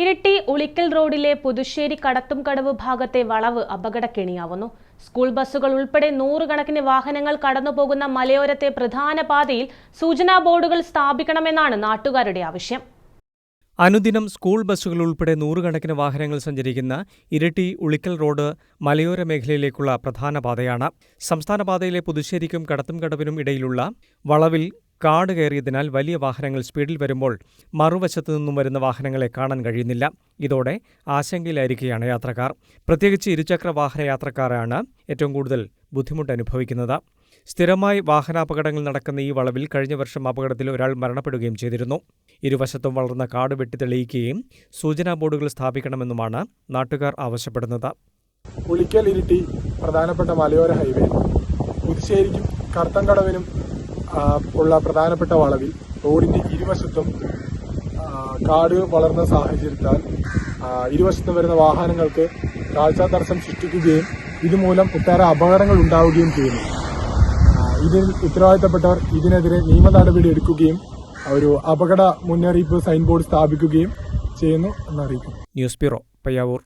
ഇരിട്ടി ഉളിക്കൽ റോഡിലെ പുതുശ്ശേരി കടത്തും കടത്തുംകടവ് ഭാഗത്തെ വളവ് അപകടക്കെണിയാവുന്നു. സ്കൂൾ ബസ്സുകൾ ഉൾപ്പെടെ നൂറുകണക്കിന് വാഹനങ്ങൾ കടന്നുപോകുന്ന മലയോരത്തെ പ്രധാന പാതയിൽ സൂചനാ ബോർഡുകൾ സ്ഥാപിക്കണമെന്നാണ് നാട്ടുകാരുടെ ആവശ്യം. അനുദിനം സ്കൂൾ ബസ്സുകൾ ഉൾപ്പെടെ നൂറുകണക്കിന് വാഹനങ്ങൾ സഞ്ചരിക്കുന്ന ഇരട്ടി ഉളിക്കൽ റോഡ് മലയോര മേഖലയിലേക്കുള്ള പ്രധാന പാതയാണ്. സംസ്ഥാന പാതയിലെ പുതുശ്ശേരിക്കും കടത്തുംകടവിനും ഇടയിലുള്ള വളവിൽ കാട് കയറിയതിനാൽ വലിയ വാഹനങ്ങൾ സ്പീഡിൽ വരുമ്പോൾ മറുവശത്തു നിന്നും വരുന്ന വാഹനങ്ങളെ കാണാൻ കഴിയുന്നില്ല. ഇതോടെ ആശങ്കയിലായിരിക്കുകയാണ് യാത്രക്കാർ. പ്രത്യേകിച്ച് ഇരുചക്ര വാഹന യാത്രക്കാരാണ് ഏറ്റവും കൂടുതൽ ബുദ്ധിമുട്ട് അനുഭവിക്കുന്നത്. സ്ഥിരമായി വാഹനാപകടങ്ങൾ നടക്കുന്ന ഈ വളവിൽ കഴിഞ്ഞ വർഷം അപകടത്തിൽ ഒരാൾ മരണപ്പെടുകയും ചെയ്തിരുന്നു. ഇരുവശത്തും വളർന്ന കാട് വെട്ടിത്തെളിയിക്കുകയും സൂചനാ ബോർഡുകൾ സ്ഥാപിക്കണമെന്നുമാണ് നാട്ടുകാർ ആവശ്യപ്പെടുന്നത്. പുലിക്കൽ ഇരിട്ടി പ്രധാനപ്പെട്ട മലയോര ഹൈവേ. പുതുശ്ശേരിക്കും കർത്തൻകടവിനും ഉള്ള പ്രധാനപ്പെട്ട വളവിൽ റോഡിന്റെ ഇരുവശത്തും കാട് വളർന്ന സാഹചര്യത്താൽ ഇരുവശത്തും വരുന്ന വാഹനങ്ങൾക്ക് കാഴ്ചാ തടസ്സം സൃഷ്ടിക്കുകയും ഇതുമൂലം ഒട്ടേറെ അപകടങ്ങൾ ഉണ്ടാവുകയും ചെയ്യുന്നു. ഇതിൽ ഉത്തരവാദിത്തപ്പെട്ടവർ ഇതിനെതിരെ നിയമ നടപടി എടുക്കുകയും ഒരു അപകട മുന്നറിയിപ്പ് സൈൻ ബോർഡ് സ്ഥാപിക്കുകയും ചെയ്യുന്നു എന്നറിയിക്കുന്നു. News bureau Payyavoor.